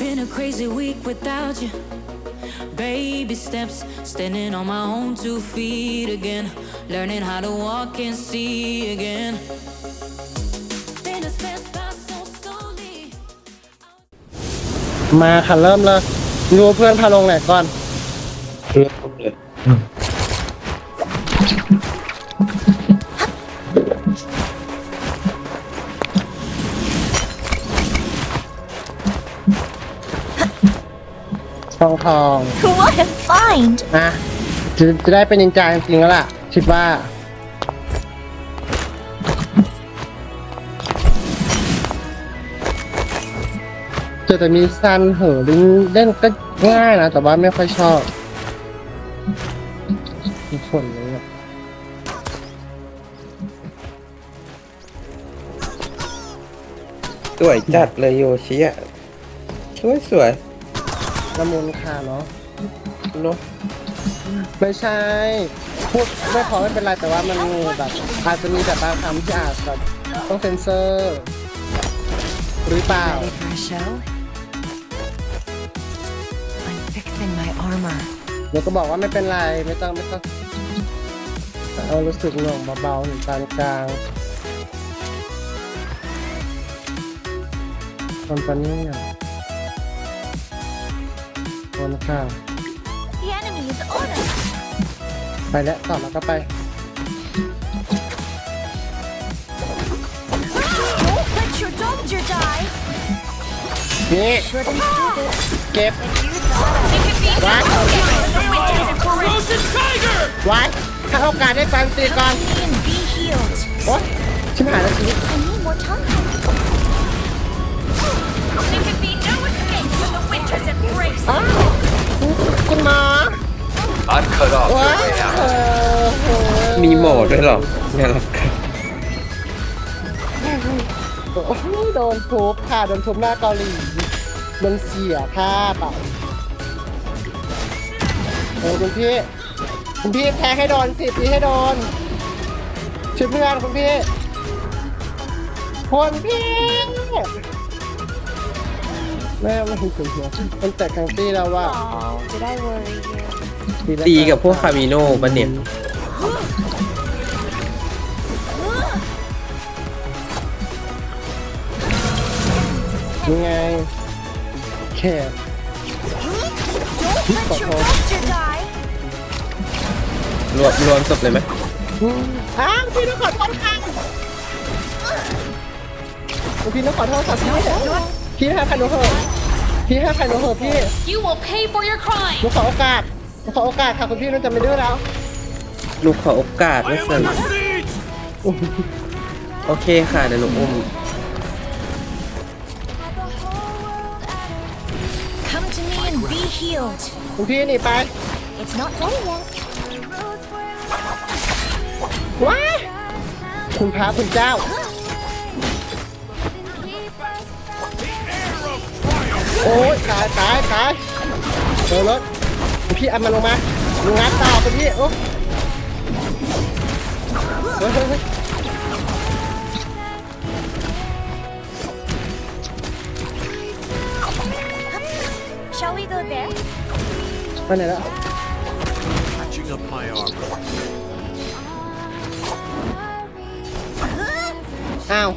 been a crazy week without you. Baby steps, standing on my own two feet again. Learning how to walk and see again. Been a spent by so slowly. มาค่ะเริ่มเลยดูเพื่อนพาลงไหนก่อน เริ่มเลย ทองทอง What a find! นะจะจะได้เป็นนินจาจริงๆแล้วล่ะ คิดว่า เจอแต่มีซันเหอะเล่นเล่นก็ง่ายนะ แต่ว่าไม่ค่อยชอบมีฝนเลยอะสวยจัดเลยโยชิอะสวยสวย ละมุนค่ะเนาะเนาะไม่ใช่ พูดไม่พอไม่เป็นไรแต่ว่ามันมีแบบอาจจะมีแบบบางคำที่อาจแบบต้องเซ็นเซอร์ หรือเปล่า Ready for a show? I'm fixing my armor. เดี๋ยวก็บอกว่าไม่เป็นไรไม่ต้องไม่ต้องเอารู้สึกหน่วงเบาๆถึงปานกลางคนปานนี้อะ คนค่ะ The enemy is on us! ไปแล้วต่อแล้วก็ไป Don't let your doctor die! นี่ Shouldn't do this. เก็บวัดวัดถ้าโอกาสได้ฟังตีก่อน Me and be healed. โอ๊ยชิบหายแล้วชีวิต I need more time. อ้าวคุณหมอ I've cut off ว้า your way ว out. โอ้โหมีโหมดด้วยเหรอเนี่ยรับกันโอ้โหโดนทุบค่ะ โดนทุบหน้าเกาหลีโดนเสียค่าเปล่าเออคุณพี่คุณพี่แพ้ให้โดนสิตีให้โดนช่วยเพื่อนคุณพี่คนพี่ แม่ไม่ถึงถึงหัวมันแตกกลางตีแล้วว่า Oh, did I worry you? ตีกับพวกคามิโน่ปะเนี่ยยังไง แค่ Don't let your doctor die! รวมรวมศพเลยไหมอืมอ้าวพี่ต้องขอโทษค่ะพี่ต้องขอโทษค่ะพี่ พี่ให้ใครหนูเหอะพี่ให้ใครหนูเหอะพี่ You will pay for your crime. หนูขอโอกาสหนูขอโอกาสค่ะคุณพี่หนูจะไม่ดื้อแล้วลูกขอโอกาสไม่สนโอเคค่ะเดี๋ยวหนูอุ้ม Come to me and be healed. คุณพี่หนีไป It's not done yet. ว้ายคุณพระคุณเจ้า โอ้ยตายตายตายเจอรถคุณพี่เอามันลงมาลุงงัดต่อคุณพี่โอ้เฮ้ยเฮ้ยเฮ้ย Shall we go there? ไปไหนแล้ว Patching up my armor. อ้าว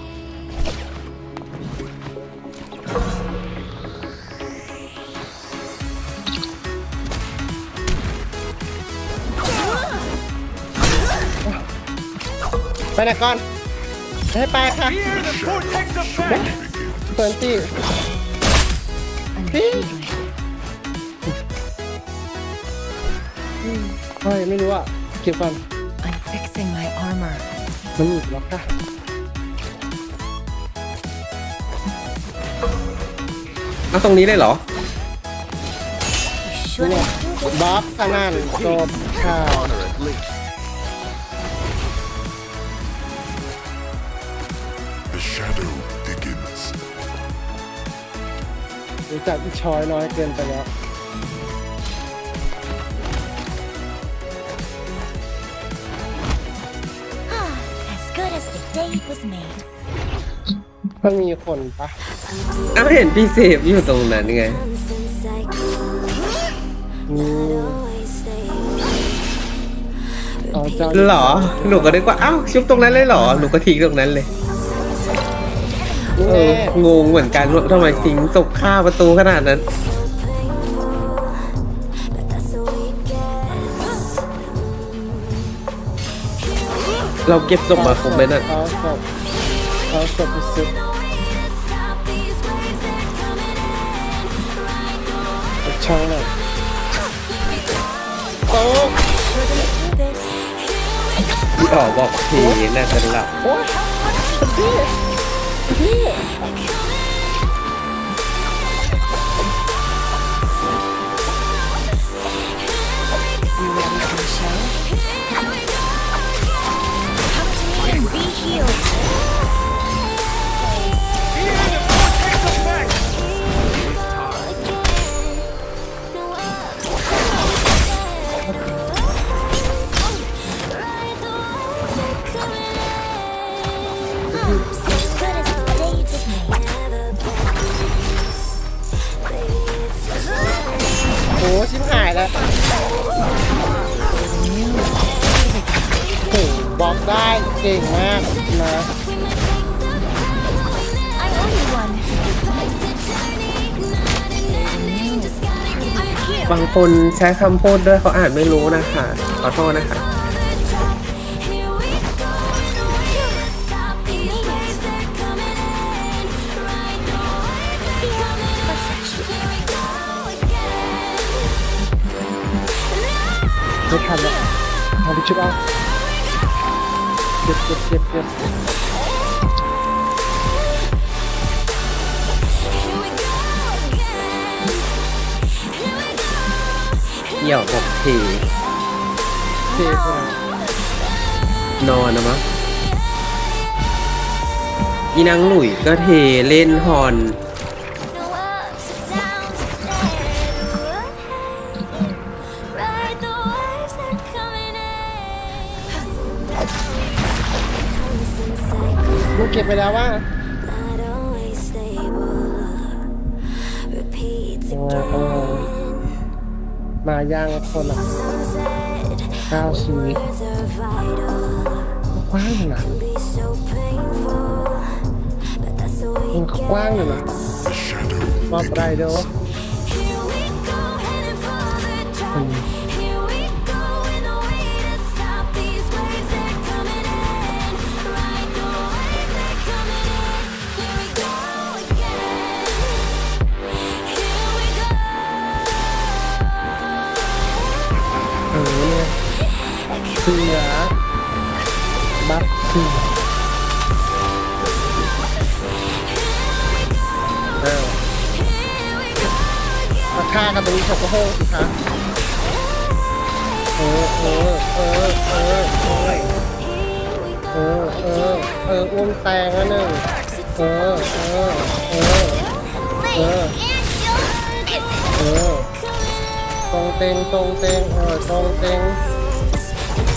ไปไหนก่อนให้ไปค่ะ Here, the vortex of magic. เปิดตีพี่เฮ้ยไม่รู้อะเก็บก่อน I'm fixing my armor. มันหนีบล็อกค่ะเอาตรงนี้เลยเหรอ Shouldn't do this. บล็อกขนาดจบค่ะ Honor at least. The shadow thickens. รู้จักอีชอยน้อยเกินไปแล้ว As good as the day it was made. มันมีคนปะอ้าวเห็นพี่เซฟอยู่ตรงนั้นไงอืมอ๋อเจ้าหรอ หนูก็นึกว่าอ้าวชุบตรงนั้นเลยเหรอ หนูก็ทิ้งตรงนั้นเลยนี่ เอองงเหมือนกันว่าทำไมทิ้งตกข้าประตูขนาดนั้น เราเก็บศพมาครบไหมน่ะเอาศพเอาศพไปสุดช่างหน่อยโต๊ะพี่อ๋อบอกทีน่าจะหลับโอ๊ยพี่พี่ Come เก่งมากนะ I owe you one. I'm here. บางคนใช้คำพูดด้วยเขาอ่านไม่รู้นะคะ ขอโทษนะคะไม่ทันแล้วเอาไปชุบเอา เก็บเก็บเก็บเก็บเหี่ยวบอกทีเทไปนอนนะมั้งอีนางหลุยก็เทเล่นฮอน กเก็บไปแล้วว่า Not always stable. Repeats เออเออ again. มาย่างคนละ Sunset. เก้าชีวิต Words are vital. กว้างอยู่นะ Be so painful. But that's the way มัน it กว้างอยู่นะ The shadow มอบไรเด เสือ บัฟเสือเออมาฆ่ากันตรงนี้เขาก็โห้สิคะเออเออเออเออเออเออเออเอออ้วงแตงอันหนึ่งเออเออเออเออเออตรงเต็งตรงเต็งเออตรงเต็ง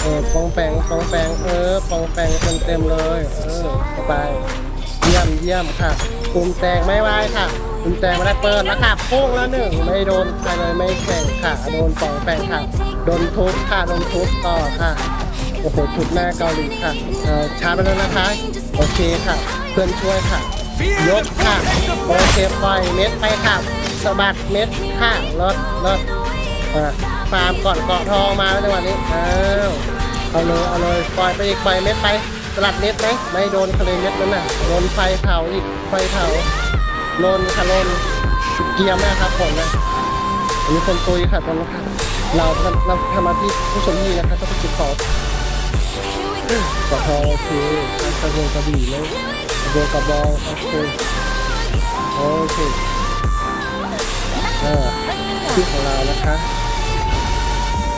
เออปองแปงปองแปงเออปองแปงเต็มเต็มเลยเออไปเยี่ยมเยี่ยมค่ะกุมแตงไม่ไหวค่ะกุมแตงไม่ได้เปิดแล้วค่ะโป้งแล้วหนึ่งไม่โดนใครเลยไม่แข่งค่ะโดนปองแปงค่ะโดนทุบค่ะโดนทุบต่อค่ะโอ้โหทุบหน้าเกาหลีค่ะเออช้าไปแล้วนะคะโอเคค่ะ เพื่อนช่วยค่ะยกค่ะโอเคปล่อยเม็ดไปค่ะสะบัดเม็ดค่ะลดลดอ่า ฟาร์มก่อนเกาะทองมาแล้วในวันนี้อ้าวเอาเลยเอาเลยปล่อยไปอีกปล่อยเม็ดไปสลัดเม็ดไหมไม่โดนทะเลเม็ดนั่นน่ะโดนไฟเผาอีกไฟเผาโลนค่ะโลนเกียร์แม่ครับผมนะอันนี้คนตุยค่ะตอนนี้ค่ะเราทำเราทำหน้าที่ผู้ชมที่นะครับต้องไปจุดขอเกาะทองโอเคกระโดงกระบี่เลยกระโดงกระบองโอเคโอเคเอ่าที่ของเรานะคะ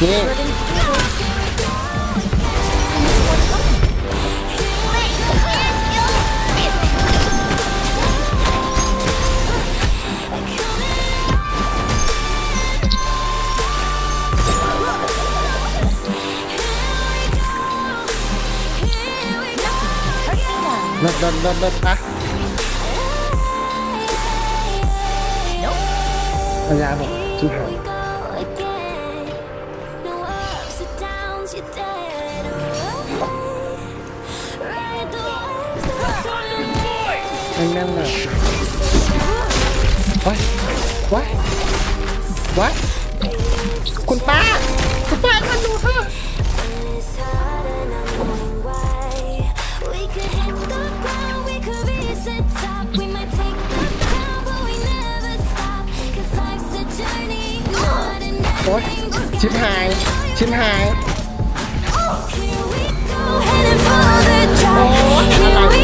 waves. นี่เลิศเลิศเลิ waves. แน่นๆเลยว้ายว้ายว้ายคุณป้า คุณป้าท่านดูเถอะ It's hard and I'm knowing why. We could hit the ground, we could reach the top. We might take the crown, but we never stop. 'Cause life's a journey, not an โอ๊ย ending. Just ชิบหาย ชิบหาย Here we go, heading for the top. Here we